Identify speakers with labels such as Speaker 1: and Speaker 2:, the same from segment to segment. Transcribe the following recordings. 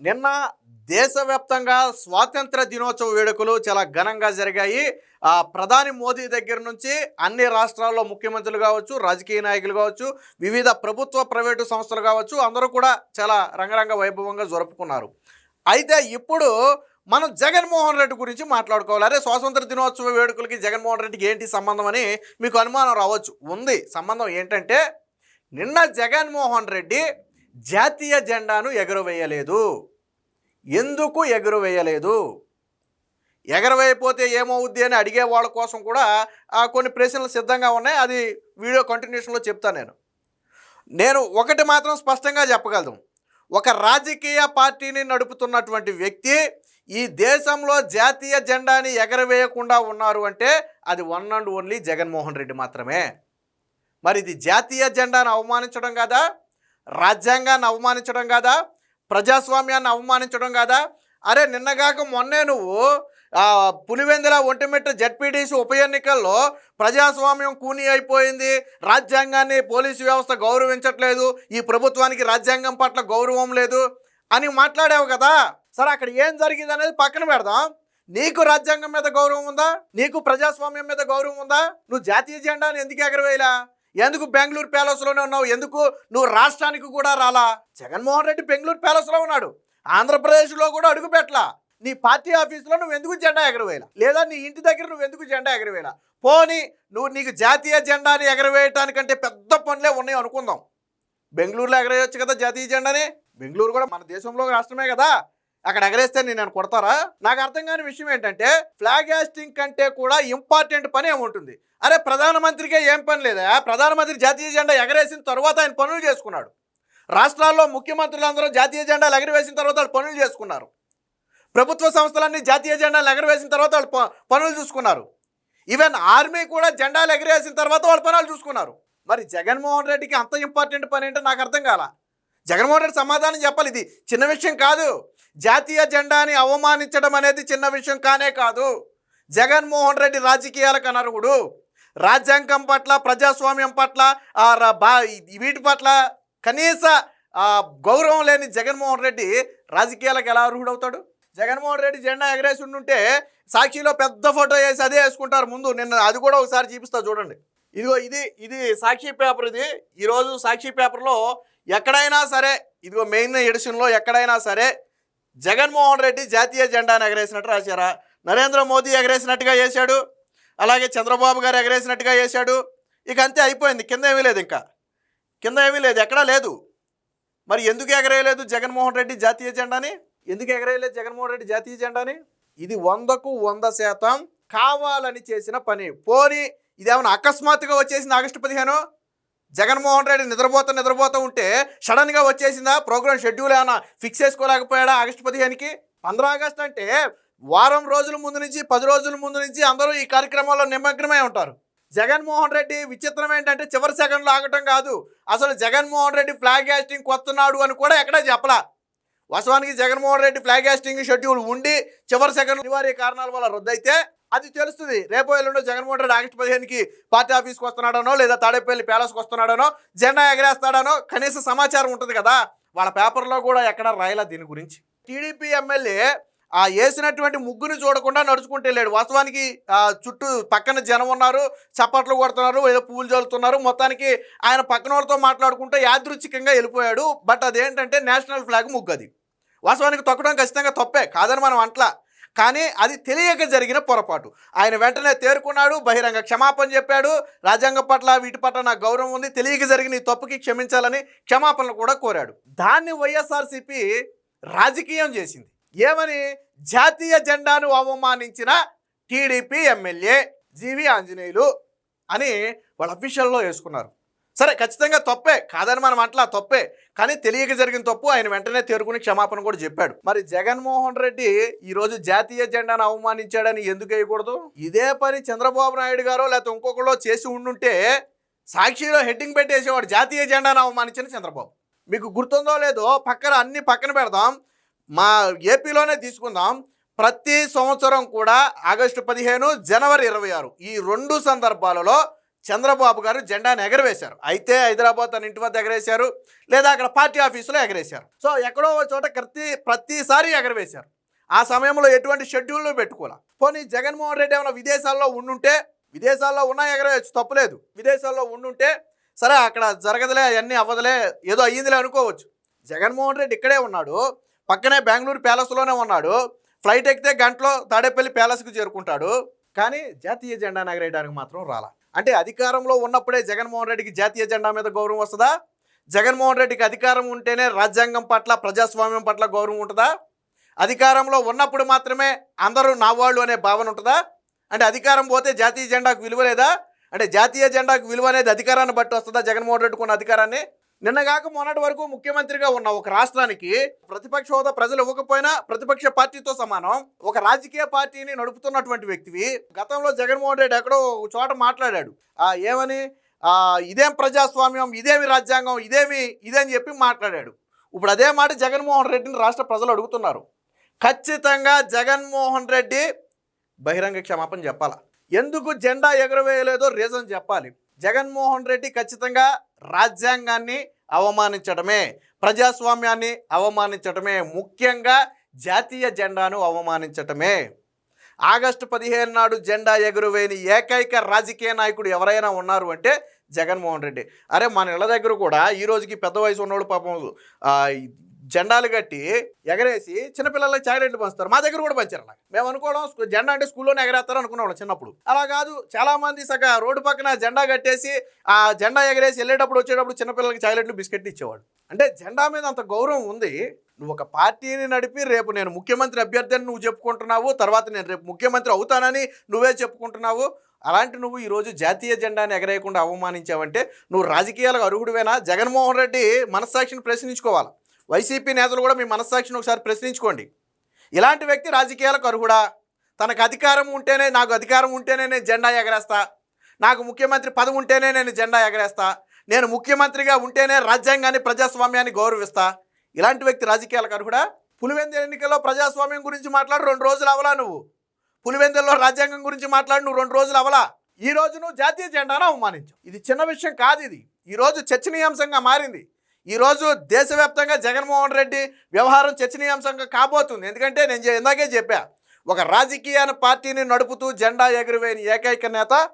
Speaker 1: నిన్న దేశవ్యాప్తంగా స్వాతంత్ర దినోత్సవ వేడుకలు చాలా ఘనంగా జరిగాయి. ప్రధాని మోదీ దగ్గర నుంచి అన్ని రాష్ట్రాల్లో ముఖ్యమంత్రులు కావచ్చు రాజకీయ నాయకులు కావచ్చు వివిధ ప్రభుత్వ ప్రైవేటు సంస్థలు కావచ్చు అందరూ కూడా చాలా రంగరంగ వైభవంగా జరుపుకున్నారు. అయితే ఇప్పుడు మనం జగన్మోహన్ రెడ్డి గురించి మాట్లాడుకోవాలి. అరే స్వాతంత్ర దినోత్సవ వేడుకలకి జగన్మోహన్ రెడ్డికి ఏంటి సంబంధం అని మీకు అనుమానం రావచ్చు. ఉంది. సంబంధం ఏంటంటే నిన్న జగన్మోహన్ రెడ్డి జాతీయ జెండాను ఎగురవేయలేదు. ఎందుకు ఎగురవేయలేదు? ఎగరవేయపోతే ఏమవుద్ది అని అడిగే వాళ్ళ కోసం కూడా ఆ, కొన్ని ప్రశ్నలు సిద్ధంగా ఉన్నాయి. అది వీడియో కంటిన్యూషన్లో చెప్తాను నేను. నేను ఒకటి మాత్రం స్పష్టంగా చెప్పగలను. ఒక రాజకీయ పార్టీని నడుపుతున్నటువంటి వ్యక్తి ఈ దేశంలో జాతీయ జెండాని ఎగరవేయకుండా ఉన్నారు అంటే అది one and only Jaganmohan Reddy మాత్రమే. మరి ఇది జాతీయ జెండాను అవమానించడం కదా? రాజ్యాంగాన్ని అవమానించడం కాదా? ప్రజాస్వామ్యాన్ని అవమానించడం కాదా? అరే నిన్నగాక మొన్నే నువ్వు పులివెందుల ఒంటిమిట్ట జడ్పీటీసీ ఉప ఎన్నికల్లో ప్రజాస్వామ్యం కూని అయిపోయింది. రాజ్యాంగాన్ని పోలీసు వ్యవస్థ గౌరవించట్లేదు. ఈ ప్రభుత్వానికి రాజ్యాంగం పట్ల గౌరవం లేదు అని మాట్లాడావు కదా. సరే అక్కడ ఏం జరిగింది అనేది పక్కన పెడదాం. నీకు రాజ్యాంగం మీద గౌరవం ఉందా? నీకు ప్రజాస్వామ్యం మీద గౌరవం ఉందా? నువ్వు జాతీయ జెండాను ఎందుకు ఎగరవేయలా? ఎందుకు బెంగళూరు ప్యాలెస్లోనే ఉన్నావు? ఎందుకు నువ్వు రాష్ట్రానికి కూడా రాలా? జగన్మోహన్ రెడ్డి బెంగళూరు ప్యాలెస్లో ఉన్నాడు. ఆంధ్రప్రదేశ్లో కూడా అడుగు పెట్టలా. నీ పార్టీ ఆఫీసులో నువ్వు ఎందుకు జెండా ఎగరవేయాల? లేదా నీ ఇంటి దగ్గర నువ్వు ఎందుకు జెండా ఎగరవేయాల? పోనీ నువ్వు నీకు జాతీయ జెండాని ఎగరవేయటానికంటే పెద్ద పనులే ఉన్నాయి అనుకుందాం. బెంగళూరులో ఎగరేయొచ్చు కదా జాతీయ జెండాని? బెంగళూరు కూడా మన దేశంలో రాష్ట్రమే కదా. అక్కడ ఎగరేస్తే నేను నన్ను కొడతారా? నాకు అర్థం కాని విషయం ఏంటంటే ఫ్లాగ్ హాస్టింగ్ కంటే కూడా ఇంపార్టెంట్ పని ఏముంటుంది అరే ప్రధానమంత్రికే ఏం పని లేదా? ప్రధానమంత్రి జాతీయ జెండా ఎగరేసిన తర్వాత ఆయన పనులు చేసుకున్నాడు. రాష్ట్రాల్లో ముఖ్యమంత్రులందరూ జాతీయ జెండాలు ఎగరవేసిన తర్వాత వాళ్ళు పనులు చేసుకున్నారు. ప్రభుత్వ సంస్థలన్నీ జాతీయ జెండాలు ఎగరవేసిన తర్వాత వాళ్ళు ప- పనులు చూసుకున్నారు. ఈవెన్ ఆర్మీ కూడా జెండాలు ఎగరేసిన తర్వాత వాళ్ళు పనులు చూసుకున్నారు. మరి జగన్మోహన్ రెడ్డికి అంత ఇంపార్టెంట్ పని ఏంటో నాకు అర్థం కాల? జగన్మోహన్ రెడ్డి సమాధానం చెప్పాలి. ఇది చిన్న విషయం కాదు. జాతీయ జెండాని అవమానించడం అనేది చిన్న విషయం కానే కాదు. జగన్మోహన్ రెడ్డి రాజకీయాలకు అనర్హుడు. రాజ్యాంగం పట్ల ప్రజాస్వామ్యం పట్ల బా వీటి పట్ల కనీస గౌరవం లేని జగన్మోహన్ రెడ్డి రాజకీయాలకు ఎలా అర్హుడవుతాడు? జగన్మోహన్ రెడ్డి జెండా ఎగరేసి ఉండుంటే సాక్షిలో పెద్ద ఫోటో వేసి అదే వేసుకుంటారు ముందు. నిన్న అది కూడా ఒకసారి చూపిస్తా చూడండి. ఇదిగో ఇది ఇది సాక్షి పేపర్ ఇది. ఈరోజు సాక్షి పేపర్లో ఎక్కడైనా సరే ఇదిగో మెయిన్ ఎడిషన్లో ఎక్కడైనా సరే జగన్మోహన్ రెడ్డి జాతీయ జెండాను ఎగరేసినట్టు రాశారా? నరేంద్ర మోదీ ఎగరేసినట్టుగా చేశాడు అలాగే చంద్రబాబు గారు ఎగరేసినట్టుగా వేశాడు ఇక అంతే అయిపోయింది కింద ఏమీ లేదు ఇంకా. కింద ఏమీ లేదు ఎక్కడా లేదు. మరి ఎందుకు ఎగరేయలేదు జగన్మోహన్ రెడ్డి జాతీయ జెండాని? ఎందుకు ఎగరేయలేదు జగన్మోహన్ రెడ్డి జాతీయ జెండాని? ఇది వందకు వంద శాతం కావాలని చేసిన పని. పోని ఇదేమన్నా అకస్మాత్తుగా వచ్చేసింది ఆగస్టు పదిహేను? జగన్మోహన్ రెడ్డి నిద్రపోతా నిద్రపోతూ ఉంటే సడన్గా వచ్చేసిందా ప్రోగ్రామ్ షెడ్యూల్ ఏమైనా ఫిక్స్ చేసుకోలేకపోయాడా ఆగస్టు పదిహేనుకి? పంద్రా ఆగస్ట్ అంటే వారం రోజుల ముందు నుంచి పది రోజుల ముందు నుంచి అందరూ ఈ కార్యక్రమంలో నిమగ్నమై ఉంటారు. జగన్మోహన్ రెడ్డి విచిత్రం ఏంటంటే చివరి సెకండ్లో ఆగటం కాదు. అసలు జగన్మోహన్ రెడ్డి ఫ్లాగ్ హాస్టింగ్ కొత్తనాడు అని కూడా ఎక్కడా చెప్పలా. వాస్తవానికి Jaganmohan Reddy flag hoisting schedule ఉండి చివరి సెకండ్ అనివార్య కారణాల వల్ల రద్దయితే అది తెలుస్తుంది. రేపో ఎల్లుండో జగన్మోహన్ రెడ్డి ఆగస్టు పదిహేనుకి పార్టీ ఆఫీస్కి వస్తున్నాడనో లేదా తాడేపల్లి ప్యాలెస్కి వస్తున్నాడనో జెండా ఎగరేస్తాడనో కనీస సమాచారం ఉంటుంది కదా. వాళ్ళ పేపర్లో కూడా ఎక్కడ రాయలా దీని గురించి. టీడీపీ ఎమ్మెల్యే ఆ వేసినటువంటి ముగ్గుని చూడకుండా నడుచుకుంటూ వెళ్ళాడు. వాస్తవానికి చుట్టూ పక్కన జనం ఉన్నారు చప్పట్లు కొడుతున్నారు ఏదో పూలు చల్లుతున్నారు మొత్తానికి ఆయన పక్కన వాళ్ళతో మాట్లాడుకుంటూ యాదృచ్ఛికంగా వెళ్ళిపోయాడు. బట్ అదేంటంటే నేషనల్ ఫ్లాగ్ ముగ్గు అది. వాస్తవానికి తొక్కడం ఖచ్చితంగా తప్పే కాదని మనం అంట్లా. కానీ అది తెలియక జరిగిన పొరపాటు. ఆయన వెంటనే తేరుకున్నాడు బహిరంగ క్షమాపణ చెప్పాడు. రాజ్యాంగం పట్ల వీటి పట్ల నాకు గౌరవం ఉంది. తెలియక జరిగిన ఈ తప్పుకి క్షమించాలని క్షమాపణలు కూడా కోరాడు. దాన్ని వైఎస్ఆర్సీపీ రాజకీయం చేసింది. ఏమని? జాతీయ జెండాను అవమానించిన టీడీపీ ఎమ్మెల్యే జీవి ఆంజనేయులు అని వాళ్ళ అఫీషియల్లో వేసుకున్నారు. సరే ఖచ్చితంగా తప్పే. కాదని మనం అట్లా తప్పే. కానీ తెలియక జరిగిన తప్పు ఆయన వెంటనే తేరుకుని క్షమాపణ కూడా చెప్పాడు. మరి జగన్మోహన్ రెడ్డి ఈరోజు జాతీయ జెండాను అవమానించాడని ఎందుకు వేయకూడదు? ఇదే పని చంద్రబాబు నాయుడు గారో లేకపోతే ఇంకొకళ్ళో చేసి ఉండుంటే సాక్షిలో హెడ్డింగ్ పెట్టేసేవాడు జాతీయ జెండాను అవమానించిన చంద్రబాబు. మీకు గుర్తుందో లేదో పక్కన అన్ని పక్కన పెడదాం. మా ఏపీలోనే తీసుకుందాం. ప్రతి సంవత్సరం కూడా ఆగస్టు పదిహేను జనవరి ఇరవై ఆరు ఈ రెండు సందర్భాలలో చంద్రబాబు గారు జెండాను ఎగరవేశారు. అయితే హైదరాబాద్ తన ఇంటి వద్ద ఎగరేశారు లేదా అక్కడ పార్టీ ఆఫీసులో ఎగరేశారు. సో ఎక్కడో ఒక చోట ప్రతి ప్రతిసారి ఎగరవేశారు. ఆ సమయంలో ఎటువంటి షెడ్యూల్లో పెట్టుకోవాలి పోనీ జగన్మోహన్ రెడ్డి ఏమైనా విదేశాల్లో ఉండుంటే విదేశాల్లో ఉన్నా ఎగరవేయచ్చు తప్పులేదు విదేశాల్లో ఉండుంటే సరే అక్కడ జరగదులే అవన్నీ అవ్వదులే ఏదో అయ్యిందిలే అనుకోవచ్చు. జగన్మోహన్ రెడ్డి ఇక్కడే ఉన్నాడు పక్కనే బెంగళూరు ప్యాలెస్లోనే ఉన్నాడు ఫ్లైట్ ఎక్కితే గంటలో తాడేపల్లి ప్యాలెస్కి చేరుకుంటాడు కానీ జాతీయ జెండా ఎగరేయడానికి మాత్రం రాలా. అంటే అధికారంలో ఉన్నప్పుడే జగన్మోహన్ రెడ్డికి జాతీయ జెండా మీద గౌరవం వస్తుందా? జగన్మోహన్ రెడ్డికి అధికారం ఉంటేనే రాజ్యాంగం పట్ల ప్రజాస్వామ్యం పట్ల గౌరవం ఉంటుందా? అధికారంలో ఉన్నప్పుడు మాత్రమే అందరూ నా వాళ్ళు అనే భావన ఉంటుందా? అంటే అధికారం పోతే జాతీయ జెండాకు విలువ లేదా? అంటే జాతీయ జెండాకు విలువ అనేది అధికారాన్ని బట్టి వస్తుందా? జగన్మోహన్ రెడ్డికి ఉన్న అధికారాన్ని? నిన్నగాక మొన్నటి వరకు ముఖ్యమంత్రిగా ఉన్న ఒక రాష్ట్రానికి ప్రతిపక్ష హోదా ప్రజలు ఇవ్వకపోయినా ప్రతిపక్ష పార్టీతో సమానం. ఒక రాజకీయ పార్టీని నడుపుతున్నటువంటి వ్యక్తివి గతంలో జగన్మోహన్ రెడ్డి ఎక్కడో ఒక చోట మాట్లాడాడు. ఏమని? ఇదేం ప్రజాస్వామ్యం ఇదేమి రాజ్యాంగం ఇదేమి ఇదని చెప్పి మాట్లాడాడు. ఇప్పుడు అదే మాట జగన్మోహన్ రెడ్డిని రాష్ట్ర ప్రజలు అడుగుతున్నారు. ఖచ్చితంగా జగన్మోహన్ రెడ్డి బహిరంగ క్షమాపణ చెప్పాలా? ఎందుకు జెండా ఎగురవేయలేదో రీజన్ చెప్పాలి. జగన్మోహన్ రెడ్డి ఖచ్చితంగా రాజ్యాంగాన్ని అవమానించడమే ప్రజాస్వామ్యాన్ని అవమానించడమే ముఖ్యంగా జాతీయ జెండాను అవమానించటమే. ఆగస్టు పదిహేను నాడు జెండా ఎగురువేని ఏకైక రాజకీయ నాయకుడు ఎవరైనా ఉన్నారు అంటే జగన్మోహన్ రెడ్డి. అరే మన ఇళ్ళ దగ్గర కూడా ఈ రోజుకి పెద్ద వయసు ఉన్నోళ్ళు పాపం జెండాలు కట్టి ఎగరేసి చిన్నపిల్లలకి చాక్లెట్లు పంచుతారు. మా దగ్గర కూడా పంచారు అలా. మేము అనుకోవడం జెండా అంటే స్కూల్లోనే ఎగరేస్తారు అనుకున్నాం చిన్నప్పుడు. అలా కాదు చాలా మంది సగ రోడ్డు పక్కన జెండా కట్టేసి ఆ జెండా ఎగరేసి వెళ్ళేటప్పుడు వచ్చేటప్పుడు చిన్నపిల్లలకి చాక్లెట్లు బిస్కెట్లు ఇచ్చేవాడు అంటే జెండా మీద అంత గౌరవం ఉంది. నువ్వు ఒక పార్టీని నడిపి రేపు నేను ముఖ్యమంత్రి అభ్యర్థిని నువ్వు చెప్పుకుంటున్నావు తర్వాత నేను రేపు ముఖ్యమంత్రి అవుతానని నువ్వే చెప్పుకుంటున్నావు. అలాంటి నువ్వు ఈరోజు జాతీయ జెండాని ఎగరేయకుండా అవమానించావంటే నువ్వు రాజకీయాలకు అర్హుడివేనా? జగన్మోహన్ రెడ్డి మనస్సాక్షిని ప్రశ్నించుకోవాలి? వైసీపీ నేతలు కూడా మీ మనస్సాక్షిని ఒకసారి ప్రశ్నించుకోండి. ఇలాంటి వ్యక్తి రాజకీయాలకు అర్హుడా? తనకు అధికారం ఉంటేనే నాకు అధికారం ఉంటేనే నేను జెండా ఎగరేస్తా. నాకు ముఖ్యమంత్రి పదవి ఉంటేనే నేను జెండా ఎగరేస్తా. నేను ముఖ్యమంత్రిగా ఉంటేనే రాజ్యాంగాన్ని ప్రజాస్వామ్యాన్ని గౌరవిస్తా. ఇలాంటి వ్యక్తి రాజకీయాలకు అర్హుడా? పులివెందు ఎన్నికల్లో ప్రజాస్వామ్యం గురించి మాట్లాడు రెండు రోజులు అవలా నువ్వు. పులివెందుల్లో రాజ్యాంగం గురించి మాట్లాడి నువ్వు రెండు రోజులు అవలా. ఈ రోజు నువ్వు జాతీయ జెండాను అవమానించు ఇది చిన్న విషయం కాదు ఇది. ఈ రోజు చర్చనీయాంశంగా మారింది. ఈరోజు దేశవ్యాప్తంగా జగన్మోహన్ రెడ్డి వ్యవహారం చర్చనీయాంశంగా కాబోతుంది. ఎందుకంటే నేను చె- ఇందాకే చెప్పా ఒక రాజకీయ పార్టీని నడుపుతూ జెండా ఎగురవేని ఏకైక నేత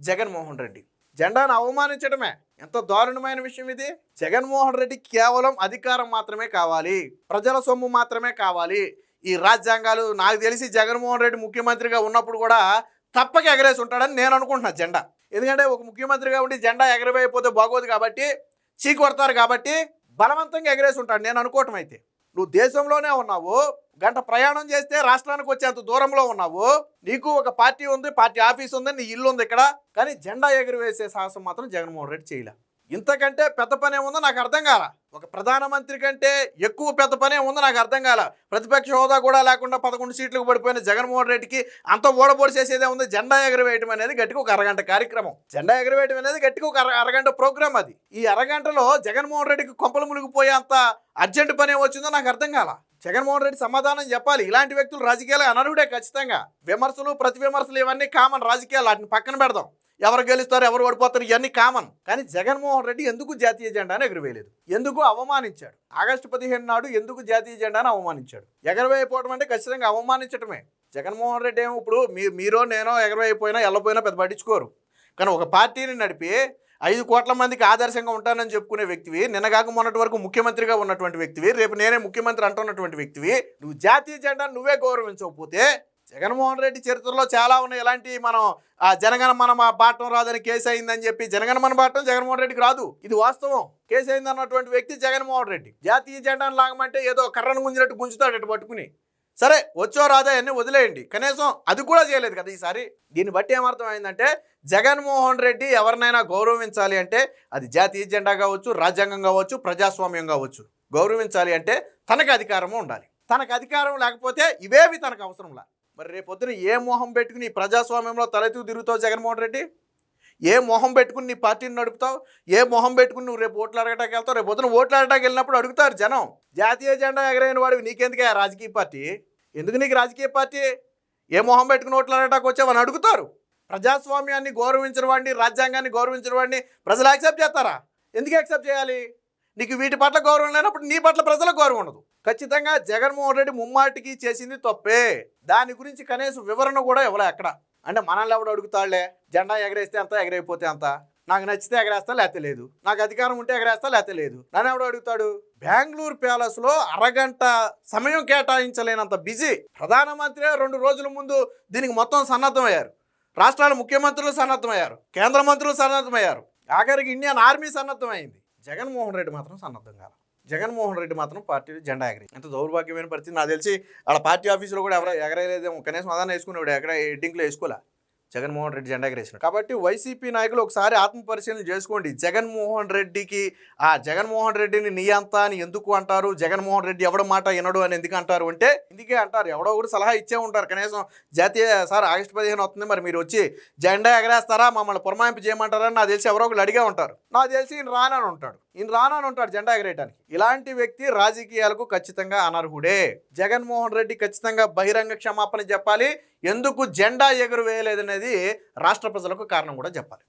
Speaker 1: జగన్మోహన్ రెడ్డి. జెండాను అవమానించడమే. ఎంత దారుణమైన విషయం ఇది. జగన్మోహన్ రెడ్డి కేవలం అధికారం మాత్రమే కావాలి. ప్రజల సొమ్ము మాత్రమే కావాలి. ఈ రాజ్యాంగాలు నాకు తెలిసి జగన్మోహన్ రెడ్డి ముఖ్యమంత్రిగా ఉన్నప్పుడు కూడా తప్పక ఎగరేసి ఉంటాడని నేను అనుకుంటున్నా జెండా. ఎందుకంటే ఒక ముఖ్యమంత్రిగా ఉండి జెండా ఎగరవేయకపోతే బాగోదు కాబట్టి చీకొడతారు కాబట్టి బలవంతంగా ఎగరేసి ఉంటాడు. నేను అనుకోవటం అయితే. నువ్వు దేశంలోనే ఉన్నావు. గంట ప్రయాణం చేస్తే రాష్ట్రానికి వచ్చేంత దూరంలో ఉన్నావు. నీకు ఒక పార్టీ ఉంది పార్టీ ఆఫీస్ ఉంది నీ ఇల్లు ఉంది ఇక్కడ. కానీ జెండా ఎగురవేసే సాహసం మాత్రం జగన్మోహన్ రెడ్డి చేయలే. ఇంతకంటే పెద్ద పని ఏముందో నాకు అర్థం కాల. ఒక ప్రధానమంత్రి కంటే ఎక్కువ పెద్ద పని ఏముందో నాకు అర్థం కాల. ప్రతిపక్ష హోదా కూడా లేకుండా పదకొండు సీట్లకు పడిపోయిన జగన్మోహన్ రెడ్డికి అంత ఓడబోడి చేసేదే ఉంది. జెండా ఎగరవేయటం అనేది గట్టిగా ఒక అరగంట కార్యక్రమం. జెండా ఎగరవేయటం అనేది గట్టిగా ఒక అరగంట ప్రోగ్రామ్ అది. ఈ అరగంటలో జగన్మోహన్ రెడ్డికి కొంపలు మునిగిపోయే అంత అర్జెంట్ పని వచ్చిందో నాకు అర్థం కాల. జగన్మోహన్ రెడ్డి సమాధానం చెప్పాలి. ఇలాంటి వ్యక్తులు రాజకీయాలు అనర్హుడే ఖచ్చితంగా. విమర్శలు ప్రతి విమర్శలు ఇవన్నీ కామన్ రాజకీయాలు. వాటిని పక్కన పెడదాం. ఎవరు గెలుస్తారు ఎవరు ఓడిపోతారు ఇవన్నీ కామన్ కానీ జగన్మోహన్ రెడ్డి ఎందుకు జాతీయ జెండాను ఎగురవేయలేదు? ఎందుకు అవమానించాడు? ఆగస్టు పదిహేను నాడు ఎందుకు జాతీయ జెండాను అవమానించాడు? ఎగరవేయపోవడం అంటే ఖచ్చితంగా అవమానించడమే జగన్మోహన్ రెడ్డి ఏమో ఇప్పుడు మీ మీరో నేనో ఎగరవేయపోయినా ఎల్లపోయినా పెద్ద పట్టించుకోరు. కానీ ఒక పార్టీని నడిపి ఐదు కోట్ల మందికి ఆదర్శంగా ఉంటానని చెప్పుకునే వ్యక్తివి నిన్నగాక మొన్నటి వరకు ముఖ్యమంత్రిగా ఉన్నటువంటి వ్యక్తివి రేపు నేనే ముఖ్యమంత్రి అంటున్నటువంటి వ్యక్తివి నువ్వు జాతీయ జెండాను నువ్వే గౌరవించకపోతే జగన్మోహన్ రెడ్డి చరిత్రలో చాలా ఉన్నాయి. ఎలాంటి మనం ఆ జనగణ మన బాటం రాదని కేసు అయిందని చెప్పి జనగణ మన బాటం జగన్మోహన్ రెడ్డికి రాదు. ఇది వాస్తవం. కేసు అయింది అన్నటువంటి వ్యక్తి జగన్మోహన్ రెడ్డి. జాతీయ జెండాను లాగమంటే ఏదో కర్రను గుంజినట్టు గుంజుతాడు అటు పట్టుకుని. సరే వచ్చో రాదా అన్నీ వదిలేయండి. కనీసం అది కూడా చేయలేదు కదా ఈసారి. దీన్ని బట్టి ఏమర్థం అయిందంటే జగన్మోహన్ రెడ్డి ఎవరినైనా గౌరవించాలి అంటే అది జాతీయ జెండా కావచ్చు రాజ్యాంగం కావచ్చు ప్రజాస్వామ్యం కావచ్చు. గౌరవించాలి అంటే తనకు అధికారము ఉండాలి. తనకు అధికారం లేకపోతే ఇవేవి తనకు అవసరంలా మరి రేపొద్దున ఏ మొహం పెట్టుకుని ప్రజాస్వామ్యంలో తలెత్తు తిరుగుతావు జగన్మోహన్ రెడ్డి? ఏ మొహం పెట్టుకుని నీ పార్టీని నడుపుతావు? ఏ మొహం పెట్టుకుని నువ్వు రేపు ఓట్లు అడగటానికి వెళ్తావు? రేపు పొద్దున ఓట్లు అడగటానికి వెళ్ళినప్పుడు అడుగుతారు జనం. జాతీయ జెండా ఎగరైన వాడివి. నీకెందుకే ఆ రాజకీయ పార్టీ? ఎందుకు నీకు రాజకీయ పార్టీ? ఏ మొహం పెట్టుకుని ఓట్లు అడగటానికి వచ్చావని అడుగుతారు. ప్రజాస్వామ్యాన్ని గౌరవించిన వాడిని రాజ్యాంగాన్ని గౌరవించిన వాడిని ప్రజలు యాక్సెప్ట్ చేస్తారా? ఎందుకు యాక్సెప్ట్ చేయాలి? నీకు వీటి పట్ల గౌరవం లేనప్పుడు నీ పట్ల ప్రజలకు గౌరవం ఉండదు. ఖచ్చితంగా జగన్మోహన్ రెడ్డి ముమ్మాటికి చేసింది తప్పే. దాని గురించి కనీసం వివరణ కూడా ఇవ్వలే ఎక్కడ అంటే మనల్ని ఎవడు అడుగుతాడులే? జెండా ఎగరేస్తే అంత ఎగరైపోతే అంత నాకు నచ్చితే ఎగరేస్తా లేతే లేదు. నాకు అధికారం ఉంటే ఎగరేస్తా లేతే లేదు. నన్ను ఎవడు అడుగుతాడు? బెంగళూరు ప్యాలెస్లో అరగంట సమయం కేటాయించలేనంత బిజీ. ప్రధానమంత్రి రెండు రోజుల ముందు దీనికి మొత్తం సన్నద్ధమయ్యారు. రాష్ట్రాల ముఖ్యమంత్రులు సన్నద్ధమయ్యారు. కేంద్ర మంత్రులు సన్నద్ధమయ్యారు. ఆఖరికి ఇండియన్ ఆర్మీ సన్నద్ధమైంది. జగన్మోహన్ రెడ్డి మాత్రం సన్నద్ధం కాదు జగన్మోహన్ రెడ్డి మాత్రం పార్టీ జెండా ఎగరి ఎంత దౌర్భాగ్యమైన పరిస్థితి నాకు తెలిసి వాళ్ళ పార్టీ ఆఫీసులో కూడా ఎవరు ఎగరేదేమో కనీసం అదాన్ని వేసుకునేవాడు ఎక్కడ ఎడ్డింగ్లో వేసుకోలే జగన్మోహన్ రెడ్డి జెండా ఎగరేసిన కాబట్టి వైసీపీ నాయకులు ఒకసారి ఆత్మపరిశీలన చేసుకోండి. జగన్మోహన్ రెడ్డికి ఆ జగన్మోహన్ రెడ్డిని నీ అంతా అని ఎందుకు అంటారు? జగన్మోహన్ రెడ్డి ఎవడ మాట వినడు అని ఎందుకు అంటారు? అంటే ఇందుకే అంటారు. ఎవడో కూడా సలహా ఇచ్చే ఉంటారు. కనీసం జాతీయ సార్ ఆగస్టు పదిహేను వస్తుంది. మరి మీరు వచ్చి జెండా ఎగరేస్తారా? మమ్మల్ని పురమాయింపు చేయమంటారా? నాకు తెలిసి ఎవరో ఒకరు అడిగే ఉంటారు. నాకు తెలిసి రానని ఉంటాడు. ఈయన రానని ఉంటాడు జెండా ఎగరేయడానికి ఇలాంటి వ్యక్తి రాజకీయాలకు ఖచ్చితంగా అనర్హుడే. జగన్మోహన్ రెడ్డి ఖచ్చితంగా బహిరంగ క్షమాపణ చెప్పాలి. ఎందుకు జెండా ఎగురు వేయలేదనేది రాష్ట్ర ప్రజలకు కారణం కూడా చెప్పాలి.